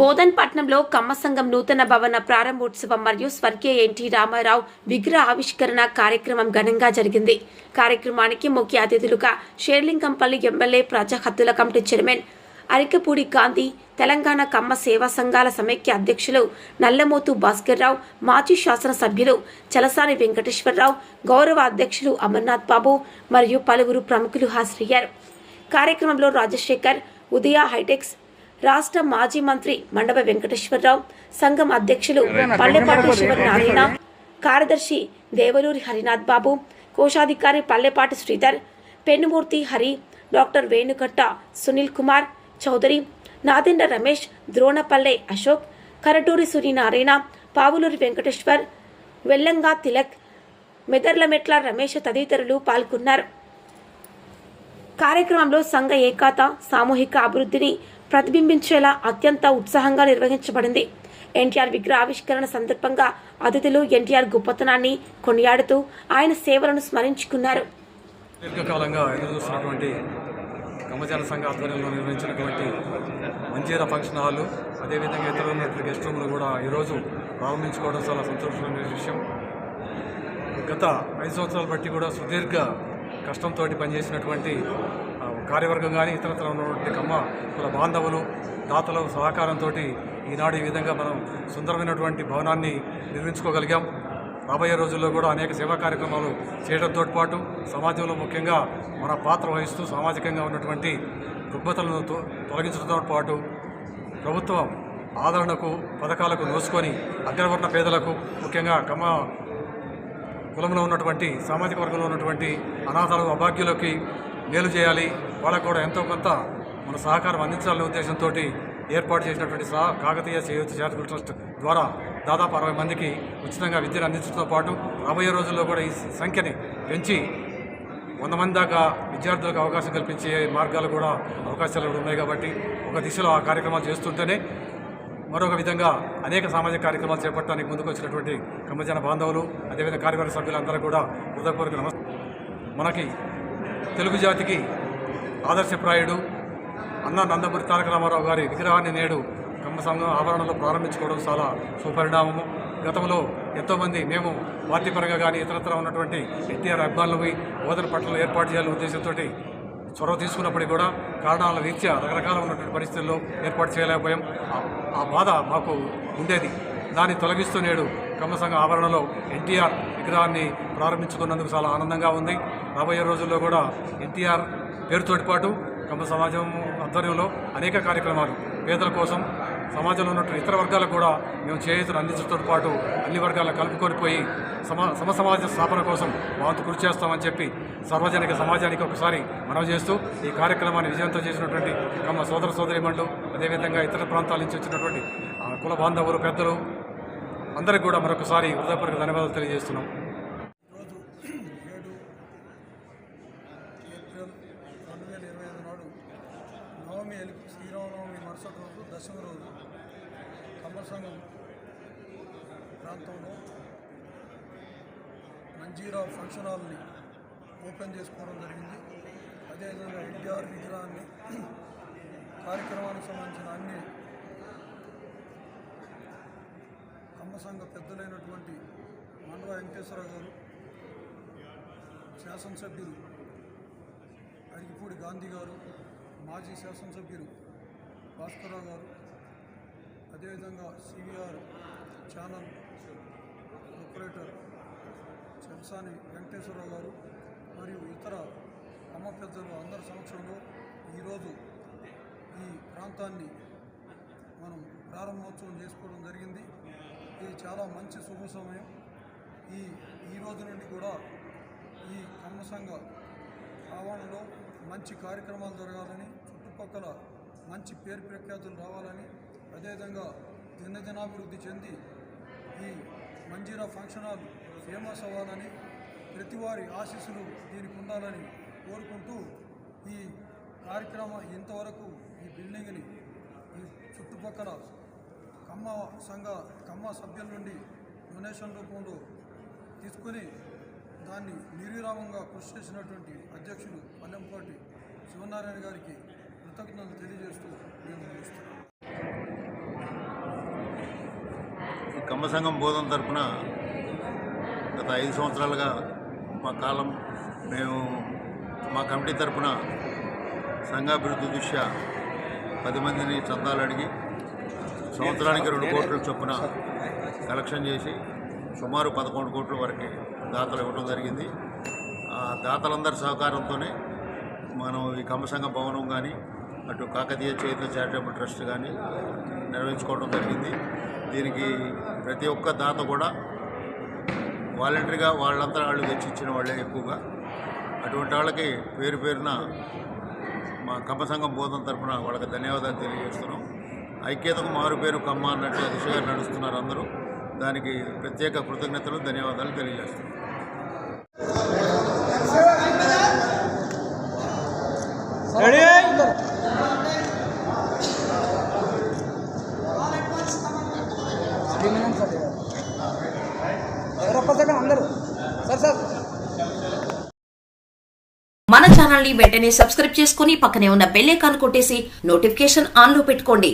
బోధన్ పట్నంలో కమ్మ సంఘం నూతన భవన ప్రారంభోత్సవం మరియు స్వర్గీయ ఎన్టీ రామారావు విగ్రహ ఆవిష్కరణ కార్యక్రమం ఘనంగా జరిగింది. కార్యక్రమానికి ముఖ్య అతిథులుగా షేర్లింగంపల్లి ఎమ్మెల్యే ప్రజాహత్తుల కమిటీ చైర్మన్ అరికపూడి గాంధీ తెలంగాణ కమ్మ సేవా సంఘాల సమైక్య అధ్యక్షులు నల్లమోతు భాస్కర్రావు మాజీ శాసనసభ్యులు చలసాని వెంకటేశ్వరరావు గౌరవ అధ్యక్షులు అమర్నాథ్ బాబు మరియు పలువురు ప్రముఖులు హాజరయ్యారు. కార్యక్రమంలో రాజశేఖర్ ఉదయ హైటెక్స్ రాష్ట్ర మాజీ మంత్రి మండప వెంకటేశ్వరరావు సంఘం అధ్యక్షులు పల్లెపాటి శివనారాయణ కార్యదర్శి దేవలూరి హరినాథ్ బాబు కోశాధికారి పల్లెపాటి శ్రీధర్ పెన్నుమూర్తి హరి డాక్టర్ వేణుకట్ట సునీల్ కుమార్ చౌదరి నాదెండ్ర రమేష్ ద్రోణపల్లె అశోక్ కరటూరి సూర్యనారాయణ పావులూరి వెంకటేశ్వర్ వెల్లంగా తిలక్ మెదర్లమెట్ల రమేష్ తదితరులు పాల్గొన్నారు. కార్యక్రమంలో సంఘ ఏకాత సామూహిక అభివృద్ధిని ప్రతిబింబించేలా అత్యంత ఉత్సాహంగా నిర్వహించబడింది. ఎన్టీఆర్ విగ్రహ ఆవిష్కరణ సందర్భంగా అతిథులు ఎన్టీఆర్ గొప్పతనాన్ని కొనియాడుతూ ఆయన సేవలను స్మరించుకున్నారు. దీర్ఘకాలంగా ఎదురుచూస్తున్నటువంటి సంఘ ఆధ్వర్యంలో నిర్వహించినటువంటి మంజీరా ఫంక్షన్ హాలు అదేవిధంగా ఇతర గెస్ట్ రూమ్లు కూడా ఈరోజు ప్రారంభించుకోవడం చాలా సంతోషమైన విషయం. గత ఐదు సంవత్సరాలు బట్టి కూడా సుదీర్ఘ కష్టంతో పనిచేసినటువంటి కార్యవర్గం కానీ ఇతరత్ర ఉన్నటువంటి కమ్మ కుల బాంధవులు దాతల సహకారంతో ఈనాడు ఈ విధంగా మనం సుందరమైనటువంటి భవనాన్ని నిర్మించుకోగలిగాం. రాబోయే రోజుల్లో కూడా అనేక సేవా కార్యక్రమాలు చేయడంతో పాటు సమాజంలో ముఖ్యంగా మన పాత్ర వహిస్తూ సామాజికంగా ఉన్నటువంటి రుగ్మతలను తొ- తొలగించడంతో పాటు ప్రభుత్వం ఆదరణకు పథకాలకు నోసుకొని అగ్రవర్ణ పేదలకు ముఖ్యంగా కమ్మ కులంలో ఉన్నటువంటి సామాజిక వర్గంలో ఉన్నటువంటి అనాథాలు అభాగ్యులకి మేలు చేయాలి. వాళ్ళకు కూడా ఎంతో కొంత మన సహకారం అందించాలనే ఉద్దేశంతో ఏర్పాటు చేసినటువంటి సహా కాకతీయ చేయవచ్చు చారిటబుల్ ట్రస్ట్ ద్వారా దాదాపు అరవై మందికి ఉచితంగా విద్యను అందించడంతో పాటు రాబోయే రోజుల్లో కూడా ఈ సంఖ్యని పెంచి వంద మంది దాకా విద్యార్థులకు అవకాశం కల్పించే మార్గాలు కూడా అవకాశాలు కూడా ఉన్నాయి కాబట్టి ఒక దిశలో ఆ కార్యక్రమాలు చేస్తుంటేనే మరొక విధంగా అనేక సామాజిక కార్యక్రమాలు చేపట్టడానికి ముందుకు వచ్చినటువంటి కమ్మజన బాంధవులు అదేవిధంగా కార్యవర్గ సభ్యులందరూ కూడా హృదయపూర్వక నమస్కారం మనకి తెలుగు జాతికి ఆదర్శప్రాయుడు అన్న నందమూరి తారక రామారావు గారి విగ్రహాన్ని నేడు కమ్మ ఆవరణలో ప్రారంభించుకోవడం చాలా సుపరిణామము. గతంలో ఎంతోమంది మేము పార్టీ పరంగా కానీ ఇతరత్ర ఉన్నటువంటి ఎన్టీఆర్ అభిమానులపై బోధన పట్ల ఏర్పాటు చేయాలనే ఉద్దేశంతో చొరవ తీసుకున్నప్పటికీ కూడా కారణాల రీత్యా రకరకాల ఉన్నటువంటి పరిస్థితుల్లో ఏర్పాటు చేయలేకపోయాం. ఆ- ఆ బాధ మాకు ఉండేది. దాన్ని తొలగిస్తూ నేడు కమ్మసంఘ ఆవరణలో ఎన్టీఆర్ విగ్రహాన్ని ప్రారంభించుకున్నందుకు చాలా ఆనందంగా ఉంది. రాబోయే రోజుల్లో కూడా ఎన్టీఆర్ పేరుతోటి పాటు కమ్మ సమాజం ఆధ్వర్యంలో అనేక కార్యక్రమాలు పేదల కోసం సమాజంలో ఉన్నటువంటి ఇతర వర్గాలకు కూడా మేము చేయూతను అందించడంతో పాటు అన్ని వర్గాలను కలుపుకొని పోయి సమా సమసమాజ స్థాపన కోసం వాంతు కృషి చేస్తామని చెప్పి సార్వజనిక సమాజానికి ఒకసారి మనవి చేస్తూ ఈ కార్యక్రమాన్ని విజయంతో చేసినటువంటి కమ్మ సోదర సోదరిమణులు అదేవిధంగా ఇతర ప్రాంతాల నుంచి వచ్చినటువంటి ఆ, కుల బాంధవులు పెద్దలు అందరికీ కూడా మరొకసారి హృదయపూర్వక ధన్యవాదాలు తెలియజేస్తున్నాం. రోజు ఏడు ఏప్రిల్ రెండు వేల ఇరవై ఐదు నాడు నవమి ఎలి శ్రీరామనవమి మరుసటి రోజు దశమ రోజు కమ్మ సంఘం ప్రాంతంలో మంజీరా ఫంక్షన్ హాల్ని ఓపెన్ చేసుకోవడం జరిగింది. అదేవిధంగా ఎన్టీఆర్ విగ్రహాన్ని కార్యక్రమానికి సంబంధించిన అన్ని కమ్మ సంఘ పెద్దలైనటువంటి మండల వెంకటేశ్వరరావు గారు శాసనసభ్యులు అరిగిపూడి గాంధీ గారు మాజీ శాసనసభ్యులు భాస్కరరావు గారు అదేవిధంగా CVR channel operator Chemsani Venkateswararao garu మరియు ఇతర అమ్మ పెద్దలు అందరి సమక్షంలో ఈరోజు ఈ ప్రాంతాన్ని మనం ప్రారంభోత్సవం చేసుకోవడం జరిగింది. ఇది చాలా మంచి శుభ సమయం. ఈ ఈ రోజు నుండి కూడా ఈ కమ్మ సంఘ ఆవరణలో మంచి కార్యక్రమాలు జరగాలని చుట్టుపక్కల మంచి పేరు ప్రఖ్యాతులు రావాలని అదేవిధంగా దినదినాభివృద్ధి చెంది ఈ మంజీరా ఫంక్షన్ హాల్ ఫేమస్ అవ్వాలని ప్రతి వారి ఆశీస్సులు దీనికి ఉండాలని కోరుకుంటూ ఈ కార్యక్రమం ఇంతవరకు ఈ బిల్డింగ్ని ఈ చుట్టుపక్కల కమ్మ సంఘ కమ్మ సభ్యుల నుండి డొనేషన్ రూపంలో తీసుకొని దాన్ని నిర్విరామంగా కృషి చేసినటువంటి అధ్యక్షుడు పల్లెంపాటి శివనారాయణ గారికి కృతజ్ఞతలు తెలియజేస్తూ నేను ముగిస్తున్నాను కమ్మ సంఘం బోధన తరపున గత ఐదు సంవత్సరాలుగా మా కాలం మేము మా కమిటీ తరపున సంఘాభివృద్ధి దృష్ట్యా పది మందిని చందాలు అడిగి సంవత్సరానికి రెండు కోట్ల చొప్పున కలెక్షన్ చేసి సుమారు పదకొండు కోట్ల వరకు దాతలు ఇవ్వడం జరిగింది. ఆ దాతలందరి సహకారంతోనే మనం ఈ కమ్మ సంఘ భవనం కానీ అటు కాకతీయ చేతుల చారిటబుల్ ట్రస్ట్ కానీ నిర్వహించుకోవడం జరిగింది. దీనికి ప్రతి ఒక్క దాత కూడా వాలంటరీగా వాళ్ళంతా వాళ్ళు తెచ్చి ఇచ్చిన వాళ్ళే ఎక్కువగా. అటువంటి వాళ్ళకి పేరు పేరున మా కమ్మ సంఘం బోధన తరపున వాళ్ళకి ధన్యవాదాలు తెలియజేస్తున్నాం. ఐక్యతకు మారు పేరు కమ్మ అన్నట్టు దిశగా నడుస్తున్నారు అందరూ. దానికి ప్రత్యేక కృతజ్ఞతలు ధన్యవాదాలు తెలియజేస్తున్నాం. మన ఛానల్ని వెంటనే సబ్స్క్రైబ్ చేసుకుని పక్కనే ఉన్న బెల్ ఐకాన్ కొట్టేసి నోటిఫికేషన్ ఆన్లో పెట్టుకోండి.